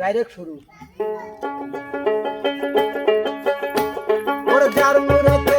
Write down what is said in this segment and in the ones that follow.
Direct শুরু। ওর যার মুরতে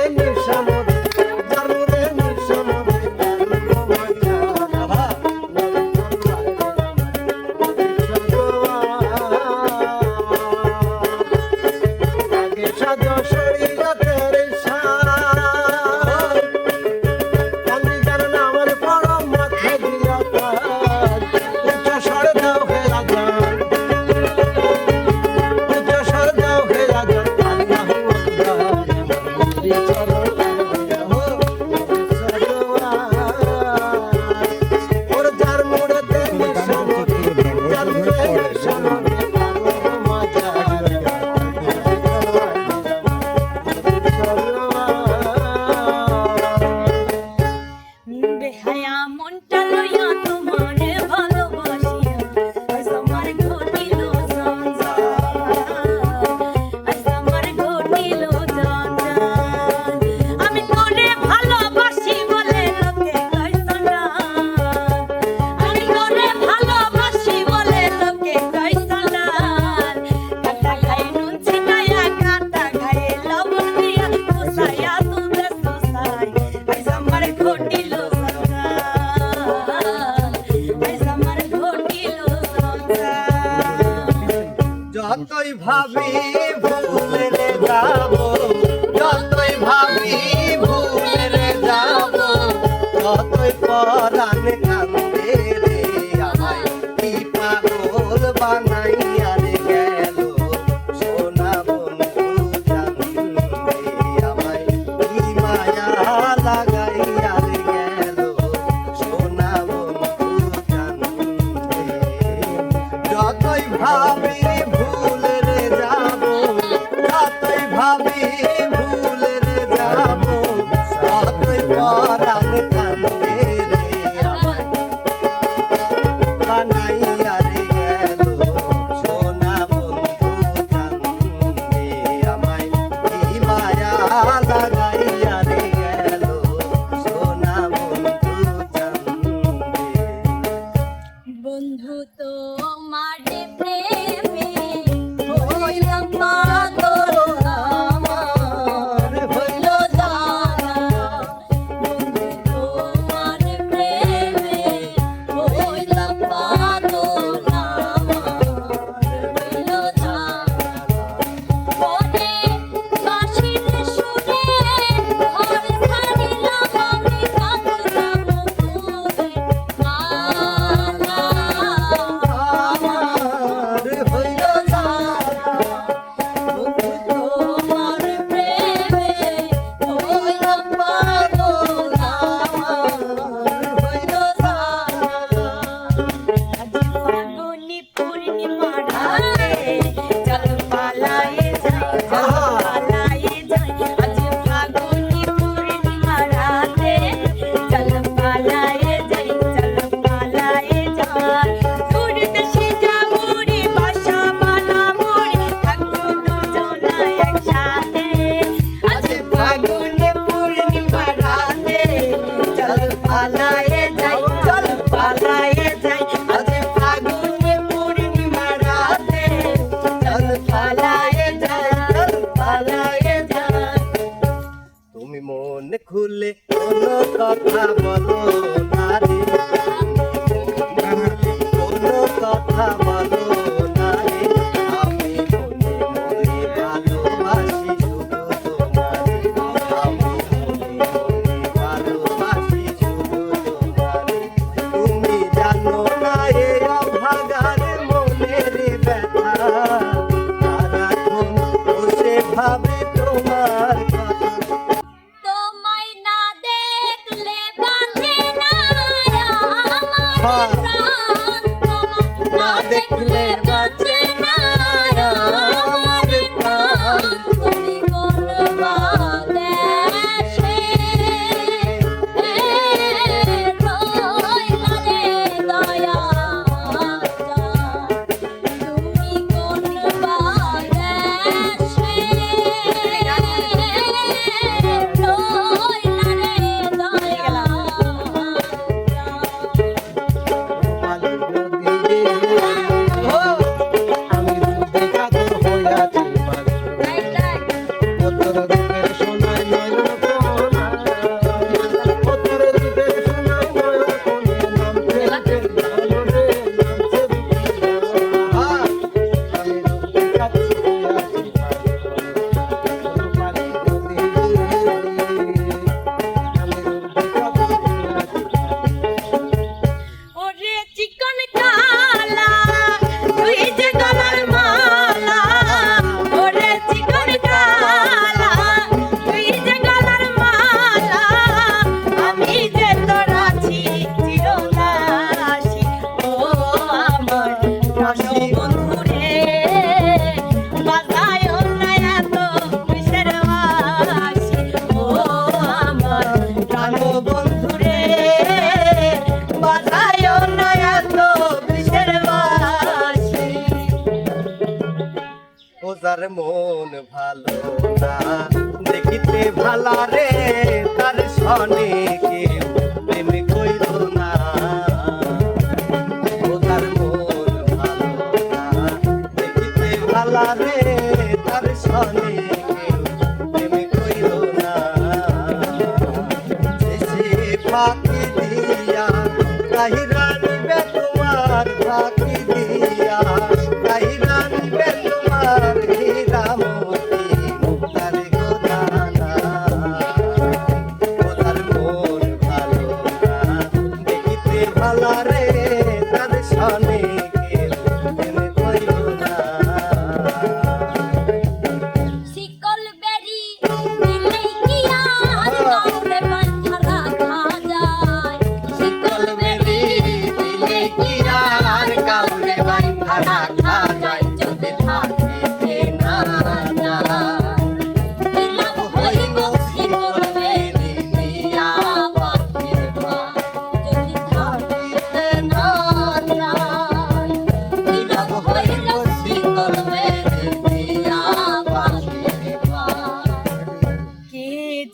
ভাবি ভুল Bye. তার মন ভালো না। দেখিতে ভালা রে, তার সনে মন ভালো দেখিতে ভালা রে, তার সনে পাখি দিয়া কাহিরানি বে তোমার ভাগ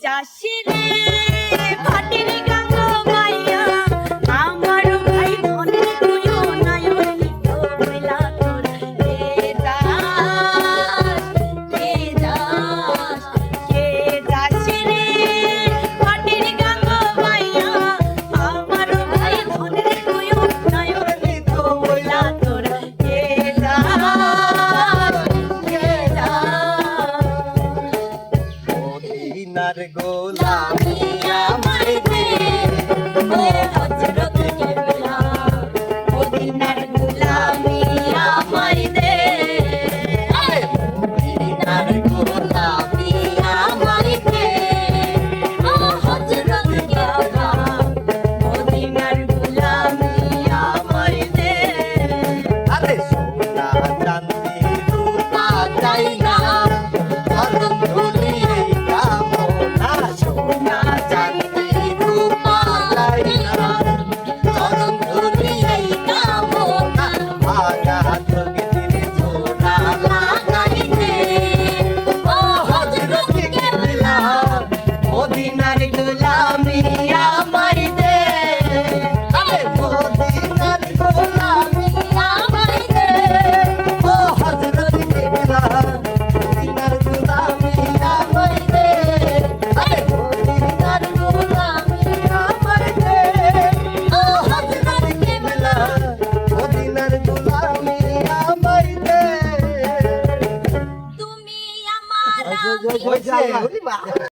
자신을